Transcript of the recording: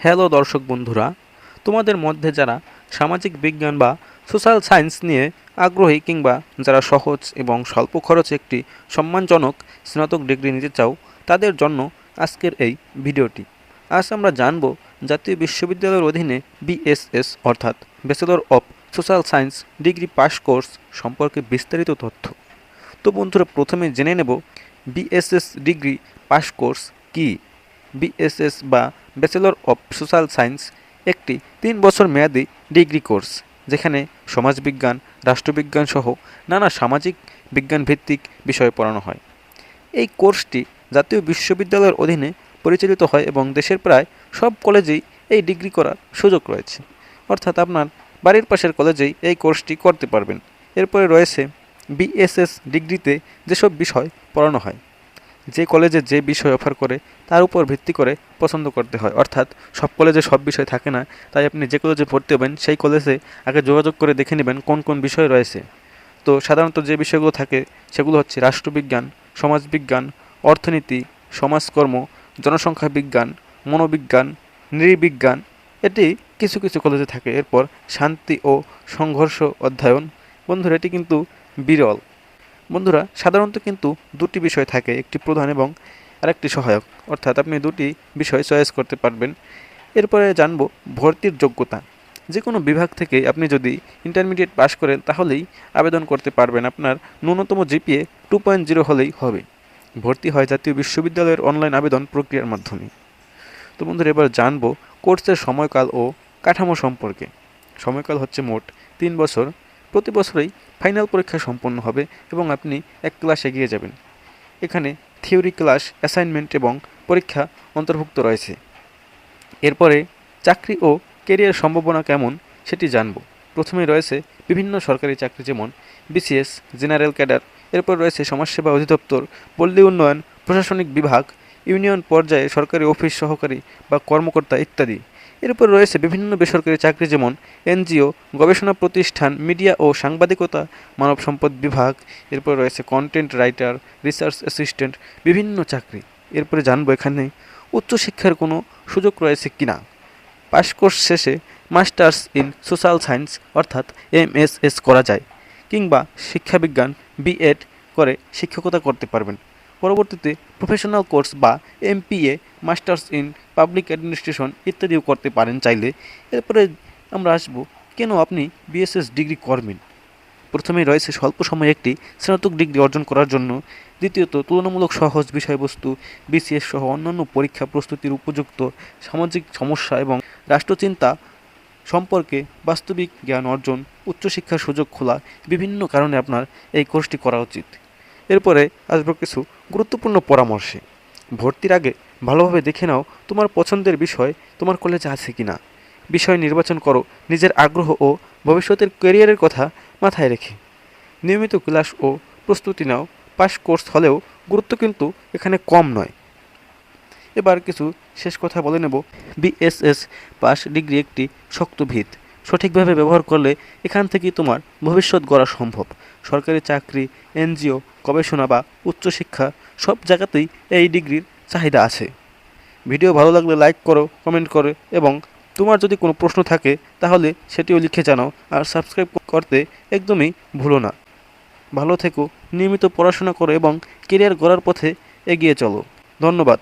Hello দর্শক বন্ধুরা, তোমাদের মধ্যে যারা সামাজিক বিজ্ঞান বা সোশ্যাল সায়েন্স নিয়ে আগ্রহী কিংবা যারা সহজ এবং স্বল্প খরচে একটি সম্মানজনক স্নাতক ডিগ্রি নিতে চাও, তাদের জন্য আজকের এই ভিডিওটি। আজ আমরা জানব জাতীয় বিশ্ববিদ্যালয়ের অধীনে বিএসএস অর্থাৎ bachelor of social science degree pass course সম্পর্কে বিস্তারিত তথ্য। তো বন্ধুরা, প্রথমে জেনে নেব বিএসএস ডিগ্রি পাস কোর্স কী? বিএসএস বা ব্যাচেলর অফ সোশ্যাল সায়েন্স একটি তিন বছর মেয়াদি ডিগ্রি কোর্স, যেখানে সমাজবিজ্ঞান, রাষ্ট্রবিজ্ঞান সহ নানা সামাজিক বিজ্ঞান ভিত্তিক বিষয় পড়ানো হয়। এই কোর্সটি জাতীয় বিশ্ববিদ্যালয়ের অধীনে পরিচালিত হয় এবং দেশের প্রায় সব কলেজেই এই ডিগ্রি করার সুযোগ রয়েছে। অর্থাৎ আপনার বাড়ির পাশের কলেজেই এই কোর্সটি করতে পারবেন। এরপরে রয়েছে বিএসএস ডিগ্রিতে যেসব বিষয় পড়ানো হয়। যে কলেজে যে বিষয় অফার করে, তার উপর ভিত্তি করে পছন্দ করতে হয়। অর্থাৎ সব কলেজে সব বিষয় থাকে না, তাই আপনি যে কলেজে ভর্তি হবেন, সেই কলেজে আগে যোগাযোগ করে দেখে নেবেন কোন কোন বিষয় রয়েছে। তো সাধারণত যে বিষয়গুলো থাকে, সেগুলো হচ্ছে রাষ্ট্রবিজ্ঞান, সমাজবিজ্ঞান, অর্থনীতি, সমাজকর্ম, জনসংখ্যা বিজ্ঞান, মনোবিজ্ঞান, নৃবিজ্ঞান, এটি কিছু কিছু কলেজে থাকে। এরপর শান্তি ও সংঘর্ষ অধ্যয়ন। বন্ধুরা, এটি কিন্তু বিরল। বন্ধুরা, সাধারণত কিন্তু দুটি বিষয় থাকে, একটি প্রধান এবং আরেকটি সহায়ক। অর্থাৎ আপনি দুটি বিষয় চয়েস করতে পারবেন। এরপরে জানব ভর্তির যোগ্যতা। যে কোনো বিভাগ থেকে আপনি যদি ইন্টারমিডিয়েট পাস করেন, তাহলেই আবেদন করতে পারবেন। আপনার ন্যূনতম জিপিএ টু পয়েন্ট জিরো হলেই হবে। ভর্তি হয় জাতীয় বিশ্ববিদ্যালয়ের অনলাইন আবেদন প্রক্রিয়ার মাধ্যমে। তো বন্ধুরা, এবার জানব কোর্সের সময়কাল ও কাঠামো সম্পর্কে। সময়কাল হচ্ছে মোট তিন বছর। প্রতি বছরই ফাইনাল পরীক্ষা সম্পন্ন হবে এবং আপনি এক ক্লাস এগিয়ে যাবেন। এখানে থিওরি ক্লাস, অ্যাসাইনমেন্ট এবং পরীক্ষা অন্তর্ভুক্ত রয়েছে। এরপরে চাকরি ও কেরিয়ার সম্ভাবনা কেমন সেটি জানব। প্রথমে রয়েছে বিভিন্ন সরকারি চাকরি যেমন বিসিএস, জেনারেল ক্যাডার, এরপর রয়েছে সমাজসেবা অধিদপ্তর, পল্লী উন্নয়ন, প্রশাসনিক বিভাগ, ইউনিয়ন পর্যায়ে সরকারি অফিস সহকারী বা কর্মকর্তা ইত্যাদি। এরপর রয়েছে বিভিন্ন বেসরকারি চাকরি যেমন এনজিও, গবেষণা প্রতিষ্ঠান, মিডিয়া ও সাংবাদিকতা, মানব সম্পদ বিভাগ এরপর রয়েছে কন্টেন্ট রাইটার রিসার্চ অ্যাসিস্ট্যান্ট বিভিন্ন চাকরি। এরপরে জানব এখানে উচ্চশিক্ষার কোনো সুযোগ রয়েছে কিনা। পাস কোর্স শেষে মাস্টার্স ইন সোশ্যাল সায়েন্স, অর্থাৎ এমএসএস করা যায়, কিংবা শিক্ষাবিজ্ঞান, বিএড করে শিক্ষকতা করতে পারবেন। পরবর্তীতে প্রফেশনাল কোর্স বা MPA, masters in public administration ইত্যাদিও করতে পারেন চাইলে। এরপরে আমরা আসব, কেন আপনি বিএসএস ডিগ্রি করবেন? প্রথমেই রয়েছে স্বল্প সময়ে একটি স্নাতক ডিগ্রি অর্জন করার জন্য। দ্বিতীয়ত, তুলনামূলক সহজ বিষয়বস্তু বিসিএস সহ অন্যান্য পরীক্ষা প্রস্তুতির উপযুক্ত সামাজিক সমস্যা এবং রাষ্ট্রচিন্তা সম্পর্কে বাস্তবিক জ্ঞান অর্জন, উচ্চশিক্ষার সুযোগ খোলা, বিভিন্ন কারণে আপনার এই কোর্সটি করা উচিত। এরপরে আসব কিছু গুরুত্বপূর্ণ পরামর্শে। ভর্তির আগে ভালোভাবে দেখে নাও তোমার পছন্দের বিষয়, তোমার কলেজে আছে কি না বিষয় নির্বাচন করো, নিজের আগ্রহ ও ভবিষ্যতের ক্যারিয়ারের কথা মাথায় রেখে। নিয়মিত ক্লাস ও প্রস্তুতি নাও পাস কোর্স হলেও গুরুত্ব কিন্তু এখানে কম নয়। এবার কিছু শেষ কথা বলে নেব। বিএসএস পাস ডিগ্রি একটি শক্ত ভিত। সঠিকভাবে ব্যবহার করলে এখান থেকেই তোমার ভবিষ্যৎ গড়া সম্ভব। সরকারি চাকরি, এনজিও, গবেষণা বা উচ্চশিক্ষা সব জায়গাতেই এই ডিগ্রির চাহিদা আছে। ভিডিও ভালো লাগলে লাইক করো কমেন্ট করো এবং তোমার যদি কোনো প্রশ্ন থাকে তাহলে সেটিও লিখে জানাও আর সাবস্ক্রাইব করতে একদমই ভুলো না। ভালো থেকো, নিয়মিত পড়াশোনা করো এবং কেরিয়ার গড়ার পথে এগিয়ে চলো। ধন্যবাদ।